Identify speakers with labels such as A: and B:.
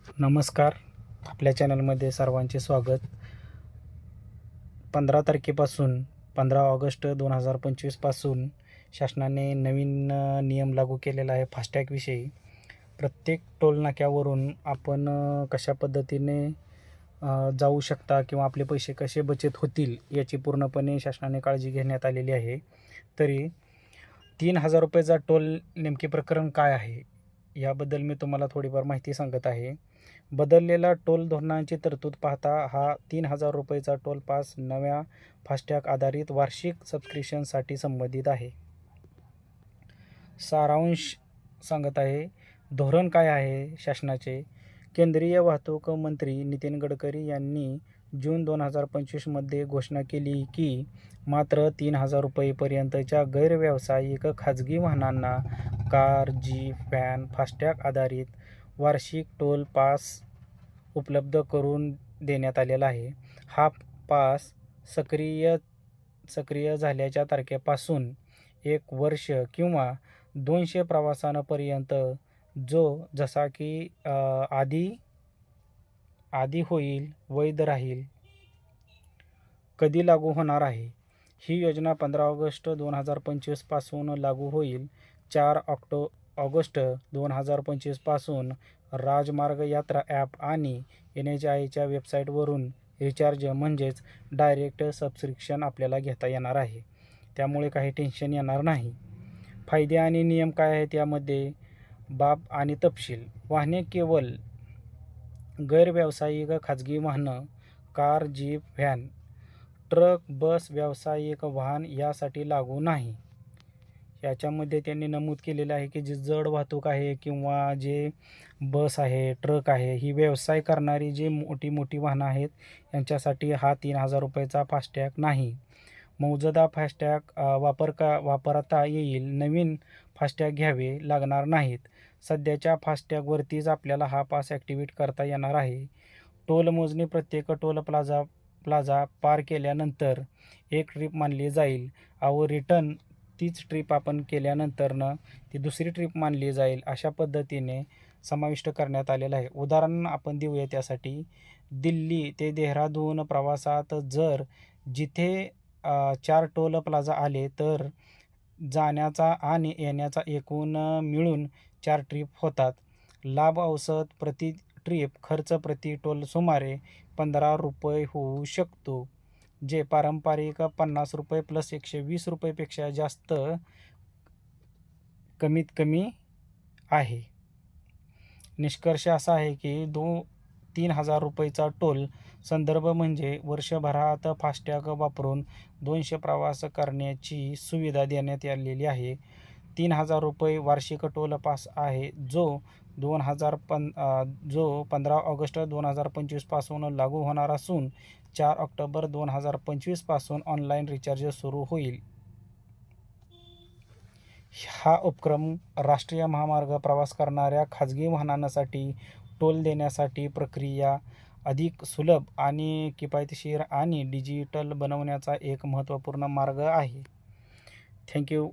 A: नमस्कार. आपल्या चॅनलमध्ये सर्वांचे स्वागत. पंधरा तारखेपासून पंधरा ऑगस्ट दोन हजार पंचवीसपासून शासनाने नवीन नियम लागू केलेला आहे फास्टॅगविषयी प्रत्येक टोलनाक्यावरून आपण कशा पद्धतीने जाऊ शकता किंवा आपले पैसे कसे बचत होतील याची पूर्णपणे शासनाने काळजी घेण्यात आलेली आहे. तरी तीन हजार रुपयाचा टोल नेमके प्रकरण काय आहे? याबद्दल मी तुम्हाला थोडीफार माहिती सांगत आहे. बदललेला टोल धोरणांची तरतूद पाहता हा तीन हजार रुपयेचा टोल पास नव्या फास्टॅग आधारित वार्षिक सबस्क्रिप्शनसाठी संबंधित आहे. सारांश सांगत आहे धोरण काय आहे शासनाचे? केंद्रीय वाहतूक मंत्री नितीन गडकरी यांनी जून दोन हजार पंचवीसमध्ये घोषणा केली की मात्र तीन हजार रुपयेपर्यंतच्या गैरव्यावसायिक खाजगी वाहनांना कार जीप व्हॅन फास्टॅग आधारित वार्षिक टोल पास उपलब्ध करून देण्यात आलेला आहे. हा पास सक्रिय सक्रिय झाल्याच्या तारखेपासून एक वर्ष किंवा दोनशे प्रवासांपर्यंत जो जसा की आधी आधी होईल वैध राहील कधी लागू होणार आहे? ही योजना पंधरा ऑगस्ट दोन हजार पंचवीसपासून लागू होईल चार ऑक्टो ऑगस्ट दोन हजार पंचवीसपासून राजमार्ग यात्रा ॲप आणि एन एच आयच्या वेबसाईटवरून रिचार्ज म्हणजेच डायरेक्ट सबस्क्रिप्शन आपल्याला घेता येणार आहे. त्यामुळे काही टेन्शन येणार नाही. फायदे आणि नियम काय आहेत यामध्ये? बाब आणि तपशील. वाहने केवळ गैरव्यावसायिक खाजगी वाहनं car jeep van truck bus व्यावसायिक वाहन यासाठी लागू नाही. याच्यामध्ये त्यांनी नमूद केलेलं आहे की जी जड वाहतूक आहे किंवा जे बस आहे ट्रक आहे ही व्यवसाय करणारी जी मोठी मोठी वाहनं आहेत यांच्यासाठी हा तीन हजार रुपयाचा फास्टॅग नाही. मौजदा फास्टॅग वापर का वापरता येईल नवीन फास्टॅग घ्यावे लागणार नाहीत. सध्याच्या फास्टॅगवरतीच आपल्याला हा पास ॲक्टिवेट करता येणार आहे. टोल मोजणी प्रत्येक टोल प्लाझा प्लाझा पार केल्यानंतर एक ट्रिप मानली जाईल. अहो रिटर्न तीच ट्रिप आपण केल्यानंतरनं ती दुसरी ट्रिप मानली जाईल अशा पद्धतीने समाविष्ट करण्यात आलेलं आहे. उदाहरण आपण देऊया त्यासाठी. दिल्ली ते देहरादून प्रवासात जर जिथे चार टोल प्लाझा आले तर जाण्याचा आणि येण्याचा एकूण मिळून चार ट्रिप होतात. लाभ औषध प्रति ट्रिप खर्च प्रति टोल सुमारे पंधरा रुपये होऊ शकतो. जे पारंपरिक पन्नास रुपये प्लस एकशे वीस रुपयेपेक्षा जास्त कमीत कमी आहे. निष्कर्ष असा आहे की दो तीन हजार रुपयेचा टोल संदर्भ म्हणजे वर्षभरात फास्टॅग वापरून दोनशे प्रवास करण्याची सुविधा देण्यात आलेली आहे. तीन हजार रुपये वार्षिक टोल पास आहे जो दोन हजार पन जो पंधरा ऑगस्ट दोन हजार पंचवीसपासून लागू होणार असून चार ऑक्टोबर दोन हजार पंचवीसपासून ऑनलाईन रिचार्ज सुरू होईल. हा उपक्रम राष्ट्रीय महामार्ग प्रवास करणाऱ्या खाजगी वाहनांसाठी टोल देण्यासाठी प्रक्रिया अधिक सुलभ आणि किफायतशीर आणि डिजिटल बनवण्याचा एक महत्त्वपूर्ण मार्ग आहे. थँक्यू.